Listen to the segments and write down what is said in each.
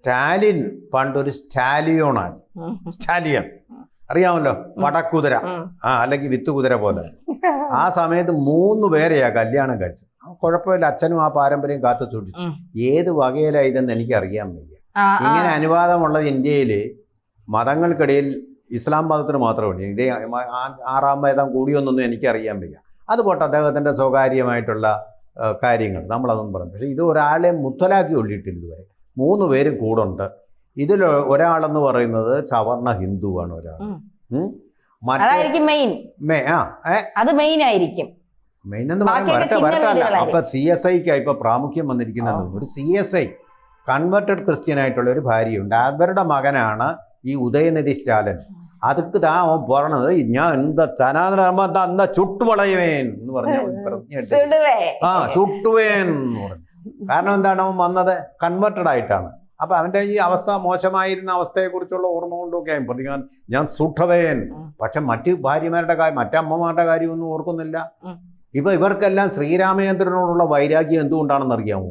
സ്റ്റാലിൻ പണ്ടൊരു സ്റ്റാലിയോണാണ്. സ്റ്റാലിയൻ. അറിയാമല്ലോ? വടക്കുതിര. ആ. അല്ലെങ്കിൽ വിത്ത് കുതിര പോലെ. ആ സമയത്ത് മൂന്ന് പേരെയാ കല്യാണം കഴിച്ചത്. കുഴപ്പമില്ല. അച്ഛനും ആ പാരമ്പര്യം കാത്തു സൂക്ഷിച്ചു. ഏത് വകയിലായതെന്ന് എനിക്ക് അറിയാൻ വയ്യ. ഇങ്ങനെ അനുവാദമുള്ളത് ഇന്ത്യയിൽ മതങ്ങൾക്കിടയിൽ ഇസ്ലാം മതത്തിന് മാത്രമേ ഇതേ ആറാം വേദം കൂടിയൊന്നൊന്നും എനിക്കറിയാൻ വയ്യ. അത് പോട്ടെ അദ്ദേഹത്തിന്റെ സ്വകാര്യമായിട്ടുള്ള കാര്യങ്ങൾ. നമ്മളതൊന്നും പറഞ്ഞു. പക്ഷേ ഇത് ഒരാളെ മുത്തലാക്കി ഒള്ളിയിട്ടില്ല ഇതുവരെ. മൂന്ന് പേരും കൂടുണ്ട്. ഇതിൽ ഒരാളെന്ന് പറയുന്നത് സവർണ ഹിന്ദുവാണ് ഒരാൾ. അതായിരിക്കും മെയിൻ അത് മെയിൻ ആയിരിക്കും. മെയിൻ എന്ന് അപ്പൊ സി എസ് ഐക്ക് ഇപ്പൊ പ്രാമുഖ്യം വന്നിരിക്കുന്നത് ഒരു C S I converted Christian ആയിട്ടുള്ള ഒരു ഭാര്യയുണ്ട്. അവരുടെ മകനാണ് ഈ ഉദയനിധി സ്റ്റാലൻ. അതുക്ക് താ അവൻ പറഞ്ഞത് ഞാൻ എന്താ സനാതന ധർമ്മം എന്താ ചുട്ടുപളയുവേൻ എന്ന് പറഞ്ഞു ആ ചുട്ടുവേൻ എന്ന് പറഞ്ഞു. കാരണം എന്താണ്? അവൻ വന്നത് കൺവെർട്ടഡ് ആയിട്ടാണ്. അപ്പൊ അവന്റെ ഈ അവസ്ഥ മോശമായിരുന്ന അവസ്ഥയെക്കുറിച്ചുള്ള ഓർമ്മ കൊണ്ടൊക്കെ ആയി പറഞ്ഞു. ഞാൻ ഉം. പക്ഷെ മറ്റ് ഭാര്യമാരുടെ കാര്യം മറ്റമ്മമാരുടെ കാര്യമൊന്നും ഓർക്കുന്നില്ല. ഇപ്പൊ ഇവർക്കെല്ലാം ശ്രീരാമചന്ദ്രനോടുള്ള വൈരാഗ്യം എന്തുകൊണ്ടാണെന്ന് അറിയാമോ.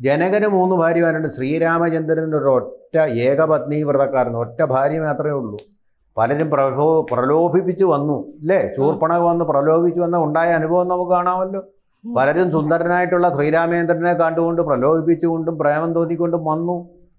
ജനകന് മൂന്ന് ഭാര്യമാരുണ്ട്. ശ്രീരാമചന്ദ്രന്റെ ഒരു ഒറ്റ ഏകപത്നി വ്രതക്കാരൻ ഒറ്റ ഭാര്യ മാത്രമേ ഉള്ളൂ. പലരും പ്രലോ പ്രലോഭിപ്പിച്ച് വന്നു. അല്ലേ ചൂർപ്പണക വന്ന് പ്രലോഭിച്ചു വന്ന ഉണ്ടായ അനുഭവം നമുക്ക് കാണാമല്ലോ. പലരും സുന്ദരനായിട്ടുള്ള ശ്രീരാമേന്ദ്രനെ കണ്ടുകൊണ്ട് പ്രലോഭിപ്പിച്ചുകൊണ്ടും പ്രേമം തോന്നിക്കൊണ്ടും വന്നു.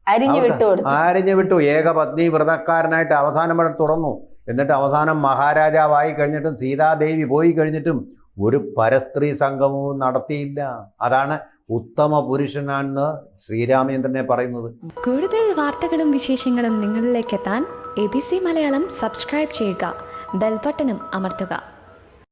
അരിഞ്ഞു വിട്ടു. ഏക പത്നി വിട്ടു വ്രതക്കാരനായിട്ട് അവസാനം വരെ തുടർന്നു. എന്നിട്ട് അവസാനം മഹാരാജാവായി കഴിഞ്ഞിട്ടും സീതാദേവി പോയി കഴിഞ്ഞിട്ടും ഒരു പരസ്ത്രീ സംഗമവും നടത്തിയില്ല. അതാണ് ഉത്തമ പുരുഷനാണെന്ന് ശ്രീരാമേന്ദ്രനെ പറയുന്നത്. കൂടുതൽ വാർത്തകളും വിശേഷങ്ങളും നിങ്ങളിലേക്ക് എത്താൻ A B C Malayalam subscribe ചെയ്യുക. ബെൽബട്ടനും അമർത്തുക.